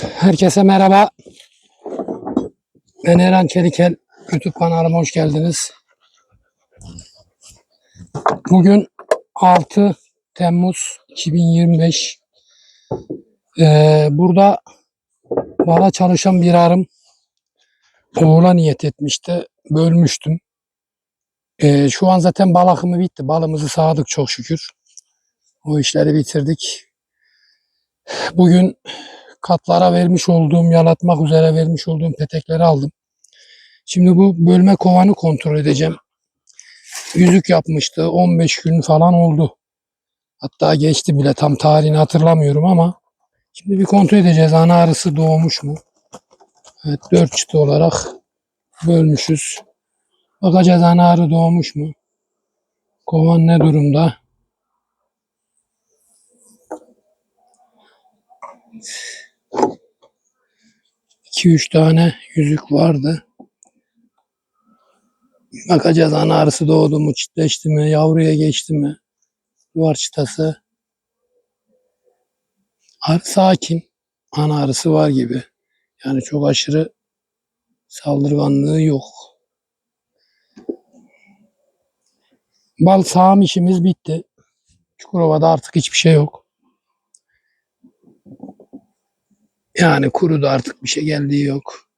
Herkese merhaba. Ben Eren Çelikel. YouTube kanalıma hoş geldiniz. Bugün 6 Temmuz 2025. Ee, burada bana çalışan bir arım oğula niyet etmişti. Bölmüştüm. Ee, şu an zaten bal akımı bitti. Balımızı sağdık çok şükür. O işleri bitirdik. Bugün katlara vermiş olduğum, yalatmak üzere vermiş olduğum petekleri aldım. Şimdi bu bölme kovanı kontrol edeceğim. Yüzük yapmıştı. 15 gün falan oldu. Hatta geçti bile tam tarihini hatırlamıyorum ama şimdi bir kontrol edeceğiz. Ana arısı doğmuş mu? Evet 4 çıtı olarak bölmüşüz. Bakacağız ana arı doğmuş mu? Kovan ne durumda? Evet. 2-3 tane yüzük vardı. Bakacağız ana arısı doğdu mu, çitleşti mi, yavruya geçti mi, duvar çıtası. Arı sakin, ana arısı var gibi. Yani çok aşırı saldırganlığı yok. Bal sağım işimiz bitti. Çukurova'da artık hiçbir şey yok. Yani kurudu artık bir şey geldiği yok.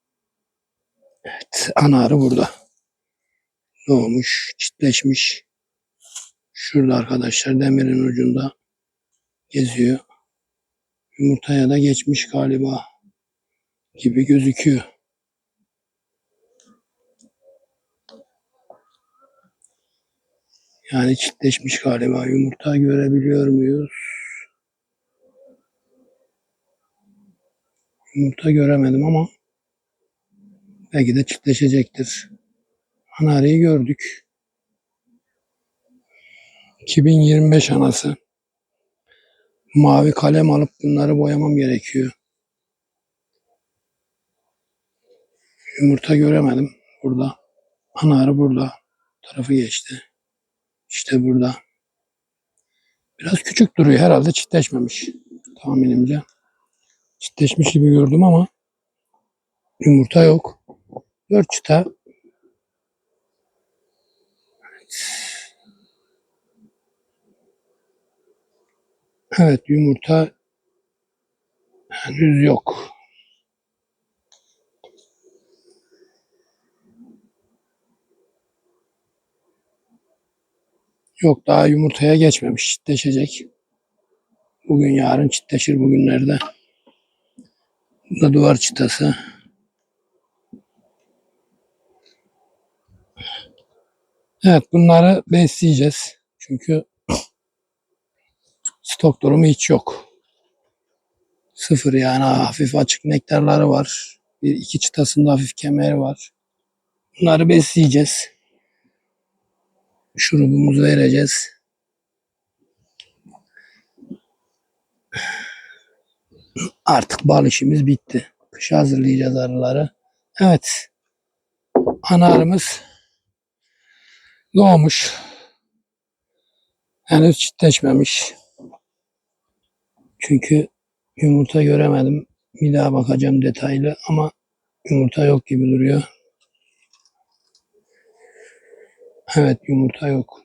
Evet, ana arı burada. Doğmuş, çitleşmiş. Şurada arkadaşlar demirin ucunda geziyor. Yumurtaya da geçmiş galiba gibi gözüküyor. Yani çitleşmiş galiba. Yumurta görebiliyor muyuz? Yumurta göremedim ama belki de çiftleşecektir. Anarıyı gördük. 2025 anası. Mavi kalem alıp bunları boyamam gerekiyor. Yumurta göremedim burada. Anarı burada. Tarafı geçti. İşte burada. Biraz küçük duruyor. Herhalde çiftleşmemiş. Tahminimce. Çiftleşmiş gibi gördüm ama yumurta yok. Dört çıta. Evet yumurta henüz yok. Yok daha yumurtaya geçmemiş. Çitleşecek. Bugün yarın çitleşir bugünlerde. Bu da duvar çıtası. Evet bunları besleyeceğiz. Çünkü stok durumu hiç yok. Sıfır yani hafif açık nektarları var. Bir iki çıtasında hafif kemeri var. Bunları besleyeceğiz. Şurubumuzu vereceğiz. Artık bal işimiz bitti. Kışa hazırlayacağız arıları. Evet. Ana arımız doğmuş. Henüz çiftleşmemiş. Çünkü yumurta göremedim. Bir daha bakacağım detaylı ama yumurta yok gibi duruyor. Evet yumurta yok.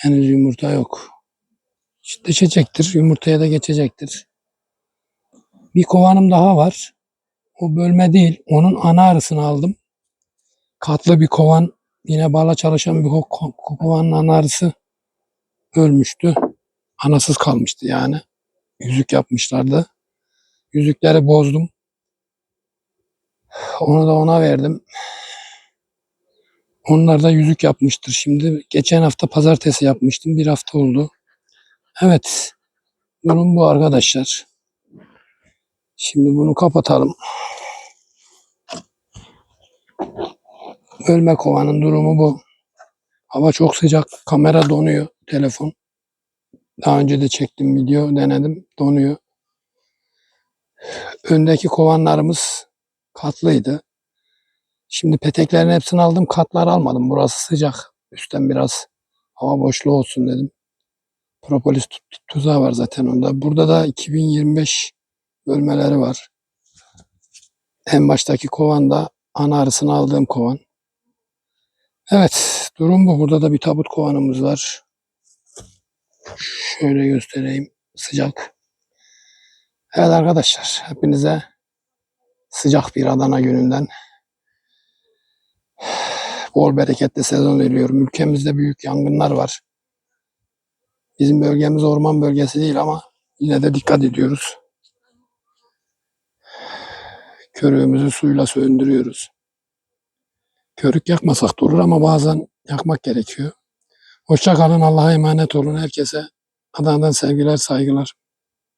Henüz yumurta yok. Çiftleşecektir. Yumurtaya da geçecektir. Bir kovanım daha var. O bölme değil. Onun ana arısını aldım. Katlı bir kovan. Yine bala çalışan bir ko- kovanın ana arısı ölmüştü. Anasız kalmıştı yani. Yüzük yapmışlardı. Yüzükleri bozdum. Onu da ona verdim. Onlar da yüzük yapmıştır şimdi. Geçen hafta pazartesi yapmıştım. Bir hafta oldu. Evet. Durum bu arkadaşlar. Şimdi bunu kapatalım. Ölme kovanın durumu bu. Hava çok sıcak. Kamera donuyor. Telefon. Daha önce de çektim video. Denedim. Donuyor. Öndeki kovanlarımız katlıydı. Şimdi peteklerin hepsini aldım. Katlar almadım. Burası sıcak. Üstten biraz Hava boşluğu olsun dedim. Propolis tu- tu- tuzağı var zaten onda. Burada da 2025 bölmeleri var. En baştaki kovan da ana arısını aldığım kovan. Evet, durum bu. Burada da bir tabut kovanımız var. Şöyle göstereyim. Sıcak. Evet arkadaşlar, hepinize sıcak bir Adana gününden bol bereketli sezon diliyorum. Ülkemizde büyük yangınlar var. Bizim bölgemiz orman bölgesi değil ama yine de dikkat ediyoruz. Körüğümüzü suyla söndürüyoruz. Körük yakmasak durur ama bazen yakmak gerekiyor. Hoşça kalın, Allah'a emanet olun. Herkese Adana'dan sevgiler, saygılar.